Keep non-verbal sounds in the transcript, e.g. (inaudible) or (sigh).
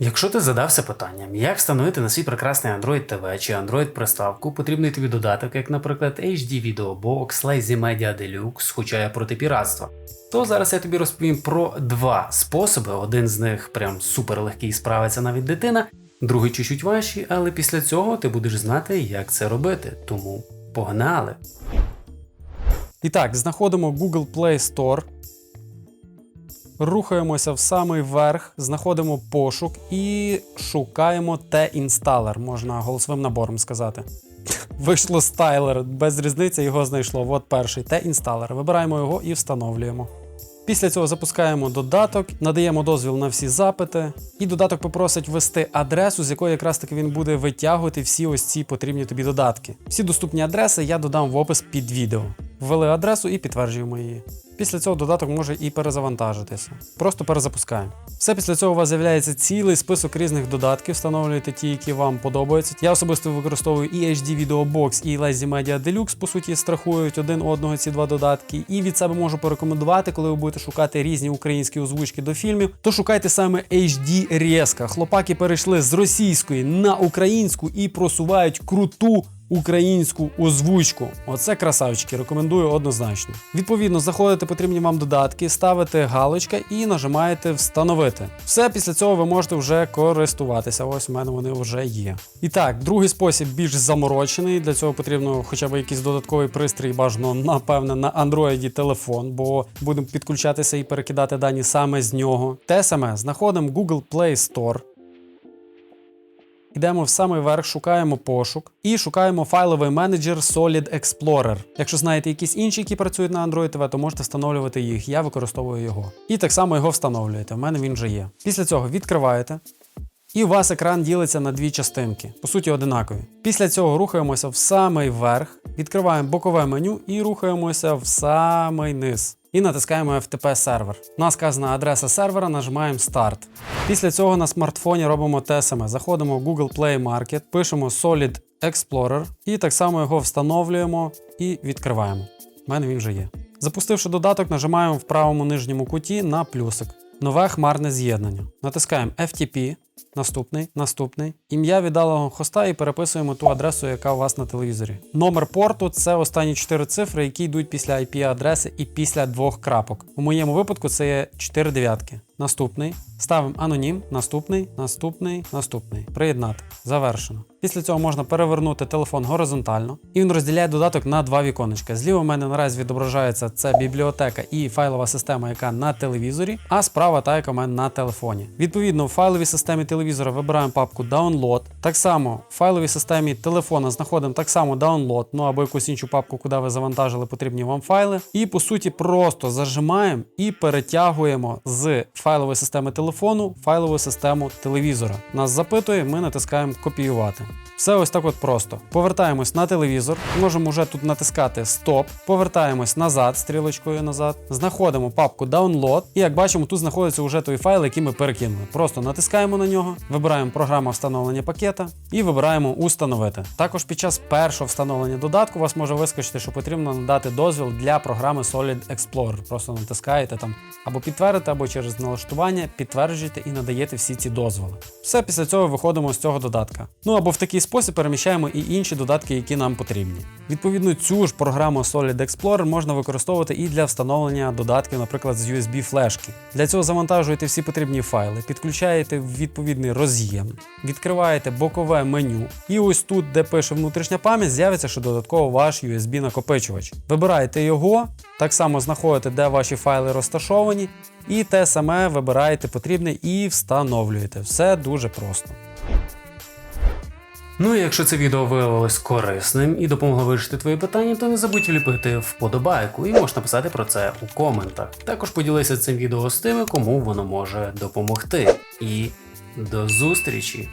Якщо ти задався питанням, як встановити на свій прекрасний Android TV чи Android приставку потрібний тобі додаток, як, наприклад, HD Video Box, Lazy Media Deluxe, хоча я проти піратства, то зараз я тобі розповім про два способи. Один з них прям супер легкий справиться навіть дитина, другий чуть-чуть важчий, але після цього ти будеш знати, як це робити. Тому погнали! І так, знаходимо Google Play Store. Рухаємося в самий верх, знаходимо пошук і шукаємо T-інсталер, можна голосовим набором сказати. (laughs) Вийшло стайлер, без різниці його знайшло. От перший T-інсталер. Вибираємо його і встановлюємо. Після цього запускаємо додаток, надаємо дозвіл на всі запити, і додаток попросить ввести адресу, з якої якраз таки він буде витягувати всі ось ці потрібні тобі додатки. Всі доступні адреси я додам в опис під відео. Ввели адресу і підтверджуємо її. Після цього додаток може і перезавантажитися. Просто перезапускаємо. Все після цього у вас з'являється цілий список різних додатків, встановлюєте ті, які вам подобаються. Я особисто використовую і HD Video Box, і Lazy Media Deluxe, по суті, страхують один одного ці два додатки. І від себе можу порекомендувати, коли ви будете шукати різні українські озвучки до фільмів, то шукайте саме HD Резка. Хлопаки перейшли з російської на українську і просувають круту українську озвучку. Оце красавчики, рекомендую однозначно. Відповідно, заходите потрібні вам додатки, ставите галочка і нажимаєте встановити. Все після цього ви можете вже користуватися. Ось у мене вони вже є. І так, другий спосіб більш заморочений. Для цього потрібно хоча б якийсь додатковий пристрій, бажано, напевне, на Android телефон, бо будемо підключатися і перекидати дані саме з нього. Те саме знаходимо Google Play Store. Йдемо в самий верх, шукаємо пошук і шукаємо файловий менеджер Solid Explorer. Якщо знаєте якісь інші, які працюють на Android TV, то можете встановлювати їх. Я використовую його. І так само його встановлюєте. В мене він вже є. Після цього відкриваєте. І у вас екран ділиться на дві частинки, по суті, одинакові. Після цього рухаємося в самий верх, відкриваємо бокове меню і рухаємося в самий низ. І натискаємо FTP сервер. У нас сказана адреса сервера, нажимаємо старт. Після цього на смартфоні робимо те. Заходимо в Google Play Market, пишемо Solid Explorer і так само його встановлюємо і відкриваємо. У мене він вже є. Запустивши додаток, нажимаємо в правому нижньому куті на плюсик. Нове хмарне з'єднання. Натискаємо FTP, наступний, наступний. Ім'я віддалого хоста і переписуємо ту адресу, яка у вас на телевізорі. Номер порту це останні 4 цифри, які йдуть після IP-адреси і після двох крапок. У моєму випадку це є 4 дев'ятки. Наступний. Ставимо анонім, наступний, наступний, наступний. Приєднати. Завершено. Після цього можна перевернути телефон горизонтально, і він розділяє додаток на два віконечка. Зліва в мене наразі відображається це бібліотека і файлова система, яка на телевізорі, а справа та, яка в мене на телефоні. Відповідно, в файловій системі телевізора вибираємо папку Download. Так само в файловій системі телефона знаходимо так само Download, ну або якусь іншу папку, куди ви завантажили потрібні вам файли. І по суті просто зажимаємо і перетягуємо з файлової системи телефону в файлову систему телевізора. Нас запитує, ми натискаємо копіювати. Все ось так от просто. Повертаємось на телевізор, можемо вже тут натискати Стоп, повертаємось назад, стрілочкою назад, знаходимо папку Download, і як бачимо, тут знаходиться вже той файл, який ми перекинули. Просто натискаємо на нього, вибираємо програму встановлення пакета і вибираємо Установити. Також під час першого встановлення додатку вас може вискочити, що потрібно надати дозвіл для програми Solid Explorer. Просто натискаєте там або підтвердите, або через налаштування підтверджуєте і надаєте всі ці дозволи. Все після цього виходимо з цього додатка. Ну або в такий спосіб переміщаємо і інші додатки, які нам потрібні. Відповідно, цю ж програму Solid Explorer можна використовувати і для встановлення додатків, наприклад, з USB флешки. Для цього завантажуєте всі потрібні файли, підключаєте відповідний роз'єм, відкриваєте бокове меню, і ось тут, де пише внутрішня пам'ять, з'явиться ще додатково ваш USB накопичувач. Вибираєте його, так само знаходите, де ваші файли розташовані, і те саме вибираєте потрібне і встановлюєте. Все дуже просто. Ну і якщо це відео виявилось корисним і допомогло вирішити твої питання, то не забудь вліпити вподобайку і можеш написати про це у коментах. Також поділися цим відео з тими, кому воно може допомогти. І до зустрічі!